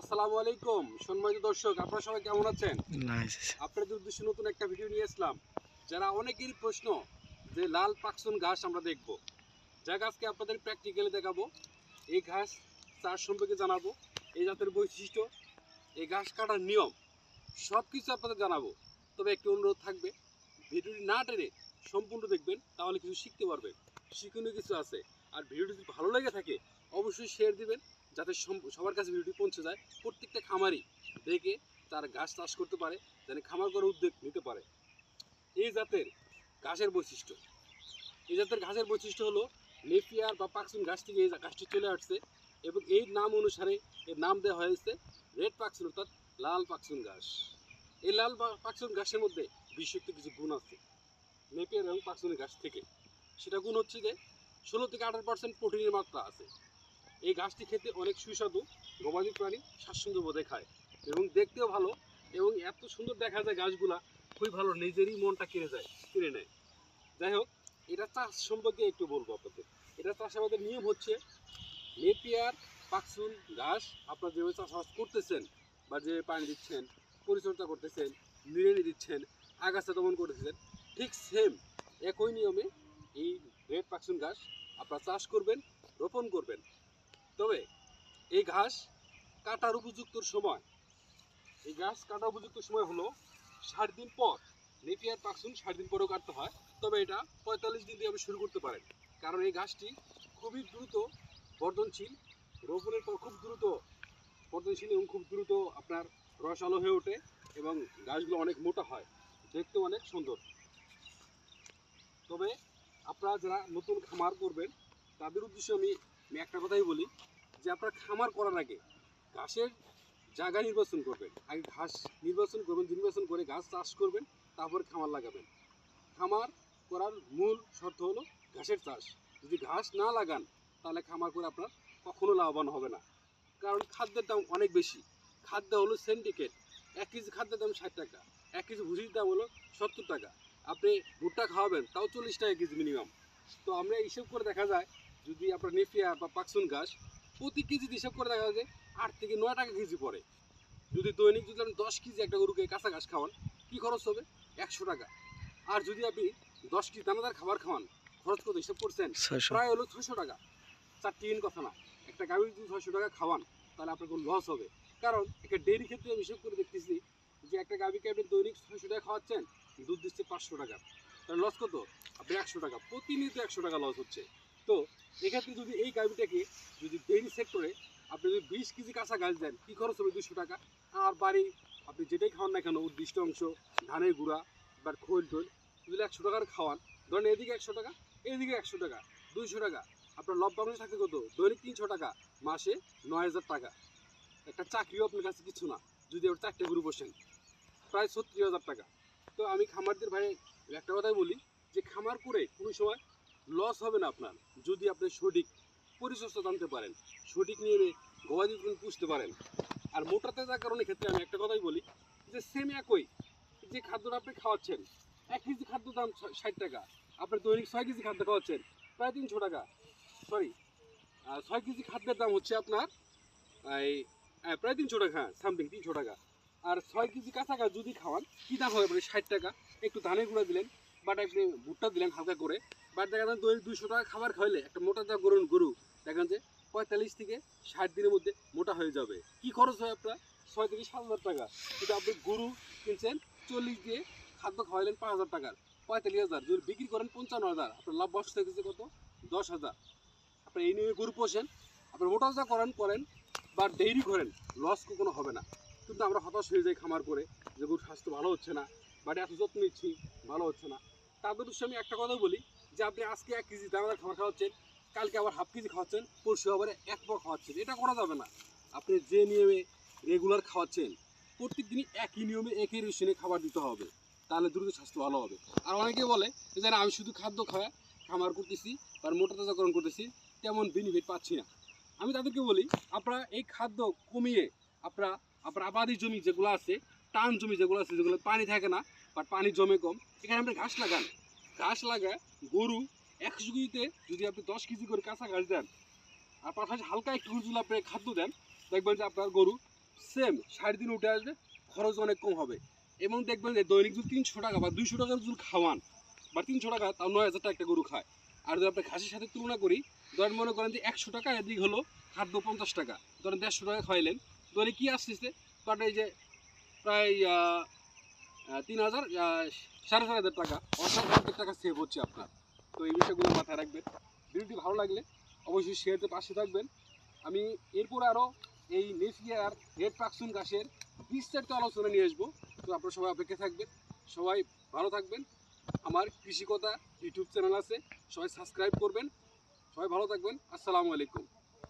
আসসালামু আলাইকুম। সম্মানিত দর্শক আপনারা সবাই কেমন আছেন? আপনাদের উদ্দেশ্যে নতুন একটা ভিডিও নিয়ে আসলাম। যারা অনেকেরই প্রশ্ন যে লাল পাকসুন ঘাস আমরা দেখব যা গাছকে আপনাদের প্র্যাকটিক্যালি দেখাবো। এই ঘাস চাষ সম্পর্কে জানাব এই জাতের বৈশিষ্ট্য এই ঘাস কাটার নিয়ম সব কিছু আপনাদের জানাব। তবে একটি অনুরোধ থাকবে ভিডিওটি না টেনে সম্পূর্ণ দেখবেন তাহলে কিছু শিখতে পারবেন। শিক্ষণীয় কিছু আছে। আর ভিডিওটি যদি ভালো লেগে থাকে অবশ্যই শেয়ার দিবেন। যাতে সবার কাছে ভিডিওটি পৌঁছে যায়। প্রত্যেকটা খামারই দেখে তার গাছ চাষ করতে পারে, যেন খামার করার উদ্যোগ নিতে পারে। এই জাতের ঘাসের বৈশিষ্ট্য। এই জাতের ঘাসের বৈশিষ্ট্য হলো নেপিয়ার বা পাকসুন ঘাস থেকে এই ঘাসটি চলে আসছে এবং এই নাম অনুসারে এর নাম দেওয়া হয়েছে রেড পাকসুন, অর্থাৎ লাল পাকসুন ঘাস। এই লাল পাকসুন ঘাসের মধ্যে বিশুদ্ধ কিছু গুণ আছে নেপিয়ার এবং পাকসুনের ঘাস থেকে। সেটা গুণ হচ্ছে যে, ষোলো থেকে আঠারো পার্সেন্ট প্রোটিনের মাত্রা আছে। এই গাছটি খেতে অনেক সুস্বাদু, গবাদি প্রাণী স্বাচ্ছন্দ্য বোধে খায় এবং দেখতেও ভালো এবং এত সুন্দর দেখা যায় গাছগুলা, খুবই ভালো, নিজেরই মনটা কিনে যায় কিনে নেয়। যাই হোক, এটা চাষ সম্পর্কে একটু বলব আপনাদের। এটা চাষাবাদের নিয়ম হচ্ছে, নেপিয়ার পাকসুন ঘাস আপনারা যেভাবে চাষাবাদ করতেছেন বা যে পানি দিচ্ছেন, পরিচর্যা করতেছেন, নিড়ানি দিচ্ছেন, আগাছা দমন করতেছেন, ঠিক সেম একই নিয়মে এই রেড পাকসুন ঘাস আপনারা চাষ করবেন, রোপণ করবেন। তবে এই ঘাস কাটার উপযুক্ত সময়। এই ঘাস কাটা উপযুক্ত সময় হলো ষাট দিন পর। নেপিয়ার পাকসুন ষাট দিন পরেও কাটতে হয়। তবে এটা পঁয়তাল্লিশ দিন দিয়ে আপনি শুরু করতে পারেন। কারণ এই গাছটি খুবই দ্রুত বর্ধনশীল। রোপণের পর খুব দ্রুত বর্ধনশীল এবং খুব দ্রুত আপনার রস আলো হয়ে ওঠে এবং গাছগুলো অনেক মোটা হয়। দেখতে অনেক সুন্দর। তবে আপনারা যারা নতুন খামার করবেন, তাদের উদ্দেশ্যে আমি আমি একটা কথাই বলি যে আপনার খামার করার আগে ঘাসের জায়গা নির্বাচন করবেন। আগে ঘাস নির্বাচন করবেন, নির্বাচন করে ঘাস চাষ করবেন, তারপর খামার লাগাবেন। খামার করার মূল শর্ত হলো ঘাসের চাষ। যদি ঘাস না লাগান, তাহলে খামার করে আপনার কখনো লাভবান হবে না। কারণ খাদ্যের দাম অনেক বেশি। খাদ্য হলো সেন্টিকেট এক কেজি খাদ্যের দাম ষাট টাকা। এক কেজি ভুসির দাম হলো সত্তর টাকা। আপনি ভুট্টা খাওয়াবেন, তাও চল্লিশ টাকা কেজি মিনিমাম তো আমরা হিসেব করে দেখা যায় যদি আপনার নেপিয়া বা পাকসুন ঘাস প্রতি কেজি হিসাব করে দেখা যায় আট থেকে নয় টাকা কেজি পড়ে। যদি দৈনিক যদি আপনি দশ কেজি একটা গরুকে কাঁচা ঘাস খাওয়ান কী খরচ হবে? একশো টাকা। আর যদি আপনি দশ কেজি দানাদার খাবার খাওয়ান খরচ কত হিসাব করছেন? প্রায় হলো ছশো টাকা। চারটি ইন কথা না। একটা গাভীর যদি ছয়শো টাকা খাওয়ান তাহলে আপনার কোনো লস হবে। কারণ একটা ডেয়ারি ক্ষেত্রে আমি হিসেব করে দেখতেছি যে একটা গাভীকে আপনি দৈনিক ছয়শো টাকা খাওয়াচ্ছেন দুধ দিচ্ছে পাঁচশো টাকা। তাহলে লস কত? আপনি একশো টাকা। প্রতিনিয়ত একশো টাকা লস হচ্ছে। তো এক্ষেত্রে যদি এই গাভীটাকে যদি ডেয়ারি সেক্টরে আপনি যদি বিশ কেজি কাঁচা গাছ দেন, কী খরচ হবে দুশো টাকা? আর বাড়ি, আপনি যেটাই খাওয়ান না কেন, উদ্দিষ্ট অংশ, ধানের গুঁড়া, বা খোল টোল যদি একশো টাকার খাওয়ান। ধরেন এদিকে একশো টাকা, এদিকে একশো টাকা, দুইশো টাকা। আপনার লভ্যাংশ থাকে কত? দৈনিক তিনশো টাকা, মাসে নয় হাজার টাকা। একটা চাকরিও আপনার কাছে কিছু না, যদি আপনি চারটে গরু বসেন, প্রায় ছত্রিশ হাজার টাকা। তো আমি খামারদের ভাই, একটা কথাই বলি যে খামার করে কোনো সময় লস হবে না আপনার। যদি আপনি সঠিক পরিচর্যা জানতে পারেন, সঠিক নিয়মে গবাদি পশু পুষতে পারেন। আর মোটা তাজার কারণে ক্ষেত্রে আমি একটা কথাই বলি যে সেম একই যে খাদ্যটা আপনি খাওয়াচ্ছেন, এক কেজি খাদ্য দাম ষাট টাকা, আপনি দৈনিক ছয় কেজি খাদ্য খাওয়াচ্ছেন, প্রায় তিনশো টাকা। সরি ছয় কেজি খাদ্যের দাম হচ্ছে আপনার এই প্রায় তিনশো টাকা হ্যাঁ সামথিং তিনশো টাকা। আর ছয় কেজি কাঁচাকাছ যদি খাওয়ান, কী দাম হবে? মানে ষাট টাকা। একটু ধানের গুঁড়া দিলেন, বাট আপনি ভুট্টা দিলেন হালকা করে বাট দেখা যান দুইশো টাকা খাবার খাওয়াইলে একটা মোটা যা গরুন গরু দেখেন যে পঁয়তাল্লিশ থেকে ষাট দিনের মধ্যে মোটা হয়ে যাবে। কি খরচ হয় আপনার? ছয় থেকে সাত হাজার টাকা। কিন্তু আপনি গরু কিনছেন চল্লিশ দিয়ে খাদ্য খাওয়াইলেন পাঁচ হাজার টাকার। পঁয়তাল্লিশ হাজার। যদি বিক্রি করেন পঞ্চান্ন হাজার। আপনার লাভ বস থেকেছে কত? দশ হাজার। আপনি এই নিয়ে গরু পোষেন আপনার মোটা যা করেন করেন, বা ডেইরি করেন লস কখনো হবে না। কিন্তু আমরা হতাশ হয়ে যাই খামার করে যে গরুর স্বাস্থ্য ভালো হচ্ছে না বাট এত যত্ন নিচ্ছি, ভালো হচ্ছে না। তাদের উদ্দেশ্যে আমি একটা কথা বলি যে আপনি আজকে এক কেজি দানাদার খাবার খাওয়াচ্ছেন, কালকে আবার হাফ কেজি খাওয়াচ্ছেন, পরশু আবার এক পর খাওয়াচ্ছেন, এটা করা যাবে না। আপনি যে নিয়মে রেগুলার খাওয়াচ্ছেন প্রত্যেক দিনই একই নিয়মে, একই রেশনে খাবার দিতে হবে, তাহলে দ্রুত স্বাস্থ্য ভালো হবে। আর অনেকে বলে যে, না, আমি শুধু খাদ্য খাওয়া খামার করতেছি বা মোটা তাজাকরণ করতেছি, তেমন বেনিফিট পাচ্ছি না। আমি তাদেরকে বলি, আপনারা এই খাদ্য কমিয়ে, আপনারা, আপনার আবাদি জমি যেগুলো আছে, টান জমি যেগুলো আছে যেগুলো পানি থাকে না বাট পানি জমে কম, এখানে আপনি ঘাস লাগান। ঘাস লাগায় গরু একশো কেজিতে যদি আপনি দশ কেজি করে কাঁচা ঘাস দেন, আর পাশাপাশি হালকা একটু যদি আপনি খাদ্য দেন, দেখবেন যে আপনার গরু সেম সাড়ে দিন উঠে আসবে, খরচ অনেক কম হবে। এবং দেখবেন যে দৈনিক যদি তিনশো টাকা বা দুইশো টাকা যদি খাওয়ান, বা তিনশো টাকা, তাও নয় হাজার টাকা একটা গরু খায়। আর যদি আপনি ঘাসের সাথে তুলনা করি, ধরেন মনে করেন যে একশো টাকা এদিক হলো খাদ্য পঞ্চাশ টাকা, ধরেন দেড়শো টাকা খাওয়াইলেন ধরে কী আসতেছে? বাট এই যে প্রায় তিন হাজার সাড়ে চার হাজার টাকা অর্থাৎ অর্ধেক টাকা সেভ হচ্ছে আপনার। তো এই বিষয়গুলো মাথায় রাখবেন। ভিডিওটি ভালো লাগলে অবশ্যই শেয়ারতে পাশে থাকবেন। আমি এরপর আরও এই নেফিয়ার রেড পাকসুন গাছের বিস্তারিত আলোচনা নিয়ে আসব। তো আপনারা সবাই অপেক্ষা থাকবেন। সবাই ভালো থাকবেন। আমার কৃষিকতা ইউটিউব চ্যানেল আছে, সবাই সাবস্ক্রাইব করবেন। সবাই ভালো থাকবেন। আসসালামু আলাইকুম।